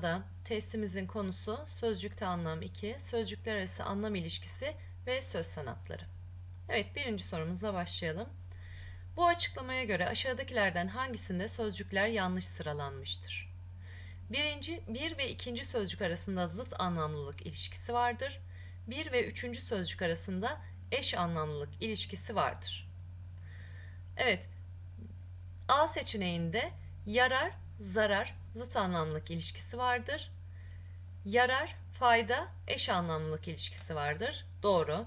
çocuklar. Ee, ikinci videomuzda da testimizin konusu sözcükte anlam 2, sözcükler arası anlam ilişkisi ve söz sanatları. Evet birinci sorumuzla başlayalım. Bu açıklamaya göre aşağıdakilerden hangisinde sözcükler yanlış sıralanmıştır? Birinci, bir ve ikinci sözcük arasında zıt anlamlılık ilişkisi vardır. Bir ve üçüncü sözcük arasında eş anlamlılık ilişkisi vardır. Evet, A seçeneğinde yarar, zarar, zıt anlamlılık ilişkisi vardır. Yarar, fayda, eş anlamlılık ilişkisi vardır. Doğru.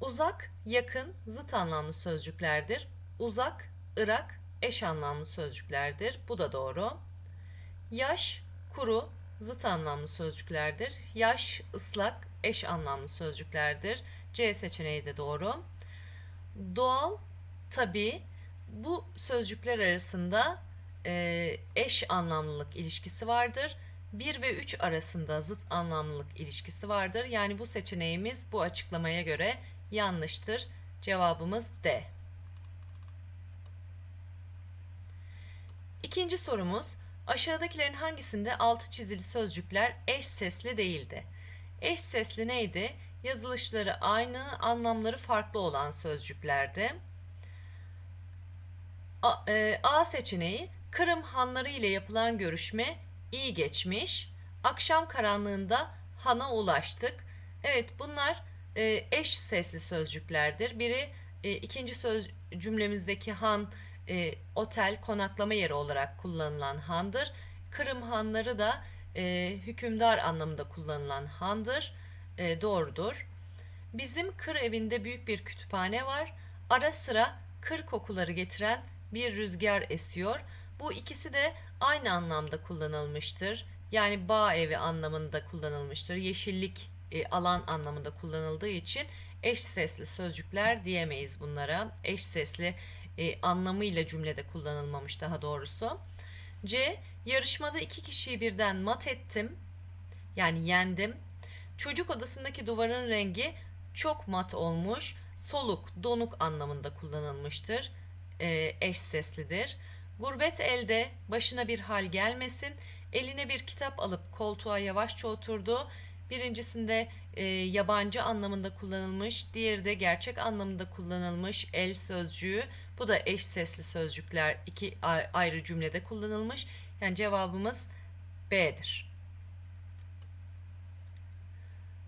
Uzak, yakın, zıt anlamlı sözcüklerdir. Uzak, ırak, eş anlamlı sözcüklerdir. Bu da doğru. Yaş, kuru, zıt anlamlı sözcüklerdir. Yaş, ıslak, eş anlamlı sözcüklerdir. C seçeneği de doğru. Doğal, tabi, bu sözcükler arasında e, eş anlamlılık ilişkisi vardır. 1 ve 3 arasında zıt anlamlılık ilişkisi vardır. Yani bu seçeneğimiz bu açıklamaya göre yanlıştır. Cevabımız D. İkinci sorumuz aşağıdakilerin hangisinde altı çizili sözcükler eş sesli değildi? Eş sesli neydi? Yazılışları aynı, anlamları farklı olan sözcüklerdi. A, e, A seçeneği Kırım hanları ile yapılan görüşme iyi geçmiş. Akşam karanlığında hana ulaştık. Evet bunlar e, eş sesli sözcüklerdir. Biri e, ikinci söz cümlemizdeki han e, otel konaklama yeri olarak kullanılan handır. Kırım hanları da e, hükümdar anlamında kullanılan handır. E, doğrudur. Bizim kır evinde büyük bir kütüphane var. Ara sıra kır kokuları getiren bir rüzgar esiyor. Bu ikisi de aynı anlamda kullanılmıştır. Yani bağ evi anlamında kullanılmıştır. Yeşillik e, alan anlamında kullanıldığı için eş sesli sözcükler diyemeyiz bunlara. Eş sesli e, anlamıyla cümlede kullanılmamış daha doğrusu. C. Yarışmada iki kişiyi birden mat ettim. Yani yendim. Çocuk odasındaki duvarın rengi çok mat olmuş. Soluk, donuk anlamında kullanılmıştır. E, eş seslidir. Gurbet elde başına bir hal gelmesin. Eline bir kitap alıp koltuğa yavaşça oturdu. Birincisinde e, yabancı anlamında kullanılmış, diğeri de gerçek anlamında kullanılmış el sözcüğü. Bu da eş sesli sözcükler iki ayrı cümlede kullanılmış. Yani cevabımız B'dir.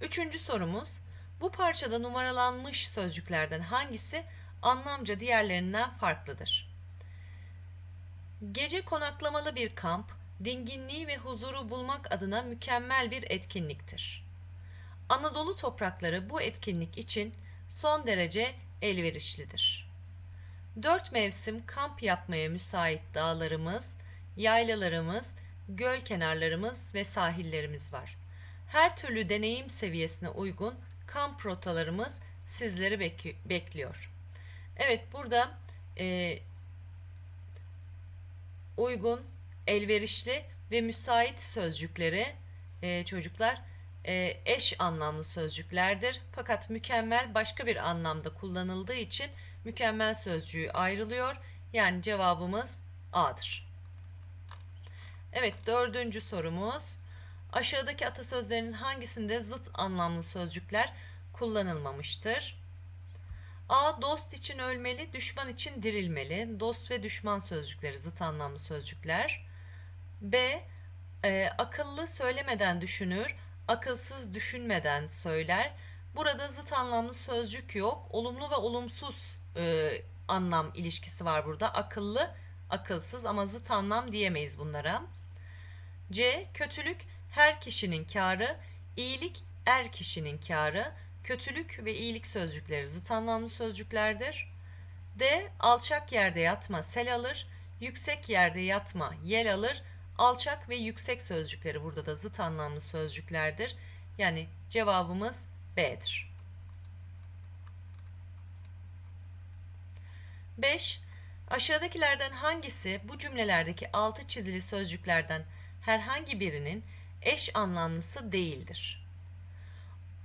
Üçüncü sorumuz. Bu parçada numaralanmış sözcüklerden hangisi anlamca diğerlerinden farklıdır? Gece konaklamalı bir kamp, dinginliği ve huzuru bulmak adına mükemmel bir etkinliktir. Anadolu toprakları bu etkinlik için son derece elverişlidir. Dört mevsim kamp yapmaya müsait dağlarımız, yaylalarımız, göl kenarlarımız ve sahillerimiz var. Her türlü deneyim seviyesine uygun kamp rotalarımız sizleri bek- bekliyor. Evet burada e, uygun, elverişli ve müsait sözcükleri e, çocuklar e, eş anlamlı sözcüklerdir. Fakat mükemmel başka bir anlamda kullanıldığı için mükemmel sözcüğü ayrılıyor. Yani cevabımız A'dır. Evet dördüncü sorumuz. Aşağıdaki atasözlerinin hangisinde zıt anlamlı sözcükler kullanılmamıştır? A. Dost için ölmeli, düşman için dirilmeli. Dost ve düşman sözcükleri zıt anlamlı sözcükler. B. E, akıllı söylemeden düşünür, akılsız düşünmeden söyler. Burada zıt anlamlı sözcük yok. Olumlu ve olumsuz e, anlam ilişkisi var burada. Akıllı, akılsız ama zıt anlam diyemeyiz bunlara. C. Kötülük her kişinin kârı, iyilik er kişinin kârı. Kötülük ve iyilik sözcükleri zıt anlamlı sözcüklerdir. D. Alçak yerde yatma sel alır, yüksek yerde yatma yel alır. Alçak ve yüksek sözcükleri burada da zıt anlamlı sözcüklerdir. Yani cevabımız B'dir. 5. Aşağıdakilerden hangisi bu cümlelerdeki altı çizili sözcüklerden herhangi birinin eş anlamlısı değildir?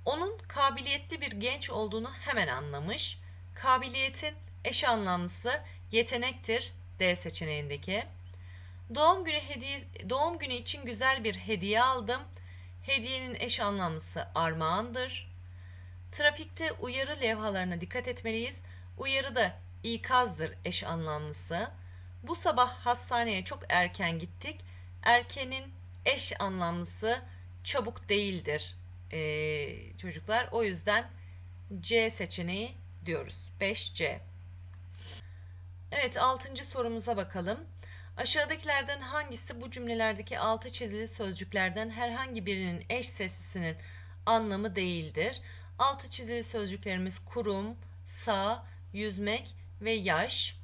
Onun kabiliyetli bir genç olduğunu hemen anlamış. Kabiliyetin eş anlamlısı yetenektir, D seçeneğindeki. Doğum günü hediye doğum günü için güzel bir hediye aldım. Hediyenin eş anlamlısı armağandır. Trafikte uyarı levhalarına dikkat etmeliyiz. Uyarı da ikazdır eş anlamlısı. Bu sabah hastaneye çok erken gittik. Erkenin eş anlamlısı çabuk değildir ee, çocuklar. O yüzden C seçeneği diyoruz. 5C. Evet 6. sorumuza bakalım. Aşağıdakilerden hangisi bu cümlelerdeki altı çizili sözcüklerden herhangi birinin eş seslisinin anlamı değildir? Altı çizili sözcüklerimiz kurum, sağ, yüzmek ve yaş.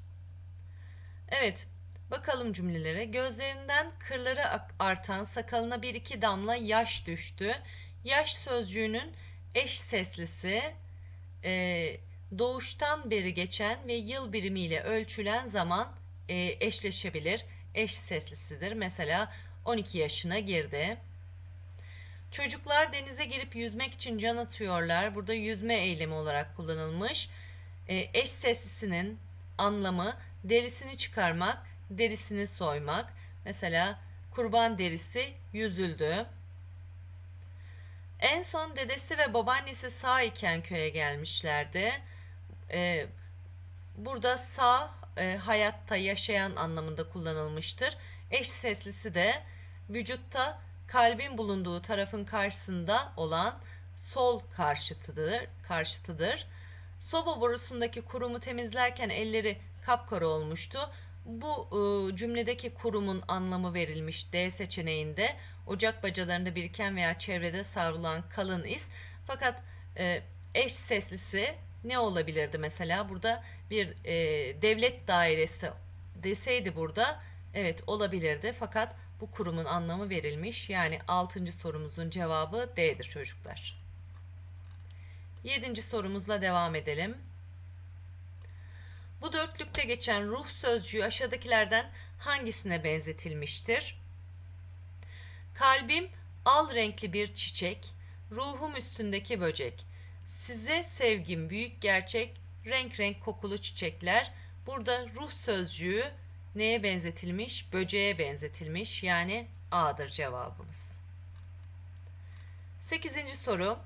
Evet, bakalım cümlelere. Gözlerinden kırları artan sakalına bir iki damla yaş düştü. Yaş sözcüğünün eş seslisi e, doğuştan beri geçen ve yıl birimiyle ölçülen zaman e, eşleşebilir. Eş seslisidir. Mesela 12 yaşına girdi. Çocuklar denize girip yüzmek için can atıyorlar. Burada yüzme eylemi olarak kullanılmış. E, eş seslisinin anlamı derisini çıkarmak, derisini soymak. Mesela kurban derisi yüzüldü. En son dedesi ve babaannesi sağ iken köye gelmişlerdi. E, burada sağ e, hayatta yaşayan anlamında kullanılmıştır. Eş seslisi de vücutta kalbin bulunduğu tarafın karşısında olan sol karşıtıdır. karşıtıdır. Soba borusundaki kurumu temizlerken elleri kapkara olmuştu. Bu e, cümledeki kurumun anlamı verilmiş D seçeneğinde. Ocak bacalarında biriken veya çevrede savrulan kalın iz. Fakat e, eş seslisi ne olabilirdi mesela? Burada bir e, devlet dairesi deseydi burada evet olabilirdi. Fakat bu kurumun anlamı verilmiş. Yani 6. sorumuzun cevabı D'dir çocuklar. 7. sorumuzla devam edelim. Bu dörtlükte geçen ruh sözcüğü aşağıdakilerden hangisine benzetilmiştir? Kalbim al renkli bir çiçek, ruhum üstündeki böcek. Size sevgim büyük gerçek, renk renk kokulu çiçekler. Burada ruh sözcüğü neye benzetilmiş? Böceğe benzetilmiş. Yani A'dır cevabımız. 8. soru.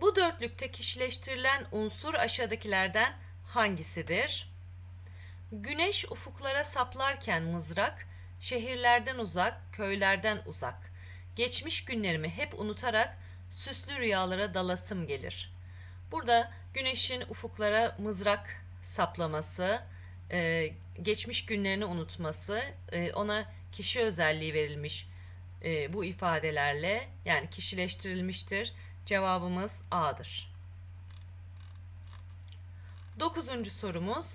Bu dörtlükte kişileştirilen unsur aşağıdakilerden hangisidir? Güneş ufuklara saplarken mızrak, şehirlerden uzak, köylerden uzak. Geçmiş günlerimi hep unutarak süslü rüyalara dalasım gelir. Burada güneşin ufuklara mızrak saplaması, e, geçmiş günlerini unutması, e, ona kişi özelliği verilmiş e, bu ifadelerle yani kişileştirilmiştir. Cevabımız A'dır. Dokuzuncu sorumuz.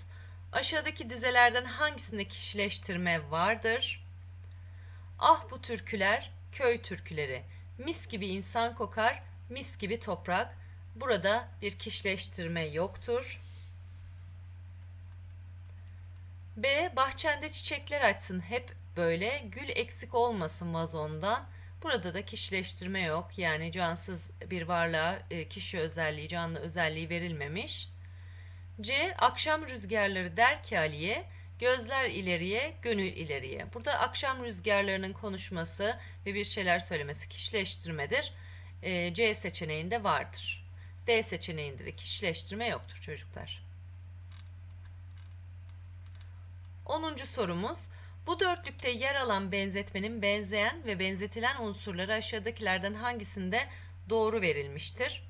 Aşağıdaki dizelerden hangisinde kişileştirme vardır? Ah bu türküler, köy türküleri. Mis gibi insan kokar, mis gibi toprak. Burada bir kişileştirme yoktur. B. Bahçende çiçekler açsın hep böyle. Gül eksik olmasın vazondan. Burada da kişileştirme yok. Yani cansız bir varlığa e, kişi özelliği, canlı özelliği verilmemiş. C. Akşam rüzgarları der ki Ali'ye, gözler ileriye, gönül ileriye. Burada akşam rüzgarlarının konuşması ve bir şeyler söylemesi kişileştirmedir. E, C seçeneğinde vardır. D seçeneğinde de kişileştirme yoktur çocuklar. 10. sorumuz. Bu dörtlükte yer alan benzetmenin benzeyen ve benzetilen unsurları aşağıdakilerden hangisinde doğru verilmiştir?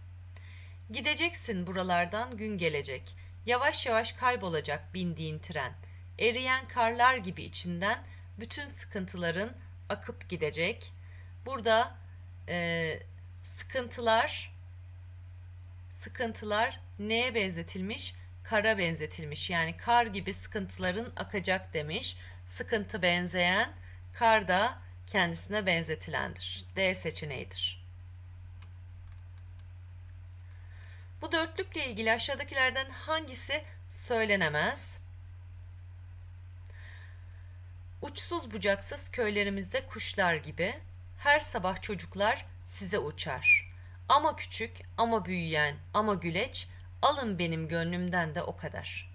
Gideceksin buralardan gün gelecek. Yavaş yavaş kaybolacak bindiğin tren. Eriyen karlar gibi içinden bütün sıkıntıların akıp gidecek. Burada e, sıkıntılar sıkıntılar neye benzetilmiş? Kara benzetilmiş. Yani kar gibi sıkıntıların akacak demiş. Sıkıntı benzeyen, kar da kendisine benzetilendir. D seçeneğidir. Bu dörtlükle ilgili aşağıdakilerden hangisi söylenemez? Uçsuz bucaksız köylerimizde kuşlar gibi her sabah çocuklar size uçar. Ama küçük, ama büyüyen, ama güleç, alın benim gönlümden de o kadar.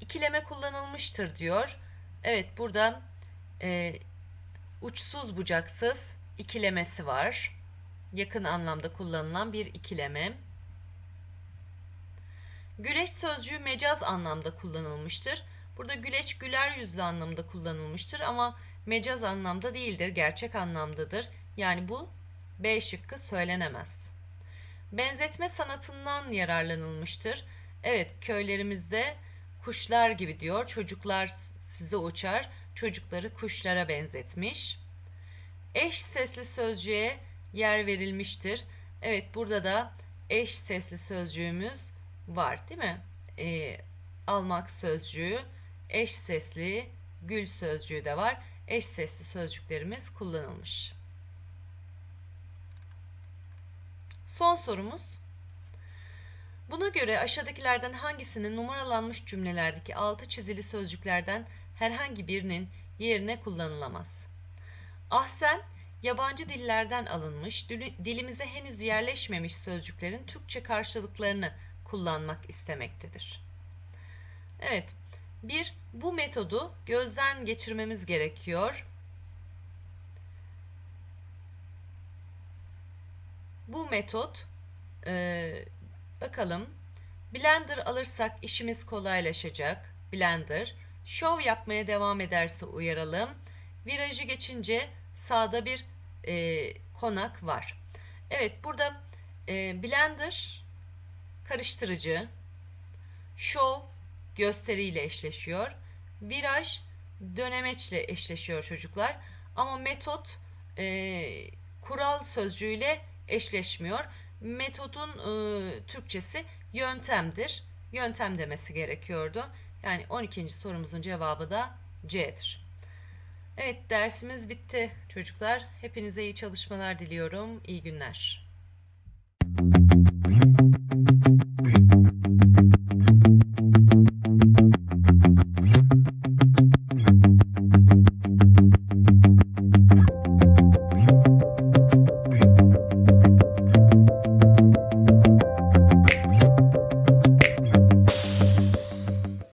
İkileme kullanılmıştır diyor. Evet burada e, uçsuz bucaksız ikilemesi var. Yakın anlamda kullanılan bir ikileme. Güleç sözcüğü mecaz anlamda kullanılmıştır. Burada güleç güler yüzlü anlamda kullanılmıştır ama mecaz anlamda değildir, gerçek anlamdadır. Yani bu B şıkkı söylenemez. Benzetme sanatından yararlanılmıştır. Evet, köylerimizde kuşlar gibi diyor. Çocuklar size uçar, çocukları kuşlara benzetmiş. Eş sesli sözcüğe yer verilmiştir. Evet, burada da eş sesli sözcüğümüz var, değil mi? Ee, almak sözcüğü, eş sesli, gül sözcüğü de var. Eş sesli sözcüklerimiz kullanılmış. Son sorumuz. Buna göre aşağıdakilerden hangisinin numaralanmış cümlelerdeki altı çizili sözcüklerden herhangi birinin yerine kullanılamaz? Ahsen, yabancı dillerden alınmış, dili- dilimize henüz yerleşmemiş sözcüklerin Türkçe karşılıklarını kullanmak istemektedir. Evet, bir, bu metodu gözden geçirmemiz gerekiyor. Bu metot e, bakalım blender alırsak işimiz kolaylaşacak. Blender şov yapmaya devam ederse uyaralım. Virajı geçince sağda bir e, konak var. Evet burada e, blender karıştırıcı, show gösteriyle eşleşiyor. Viraj dönemeçle eşleşiyor çocuklar. Ama metot e, kural sözcüğüyle eşleşmiyor. Metodun e, Türkçesi yöntemdir. Yöntem demesi gerekiyordu. Yani 12. sorumuzun cevabı da C'dir. Evet dersimiz bitti çocuklar. Hepinize iyi çalışmalar diliyorum. İyi günler.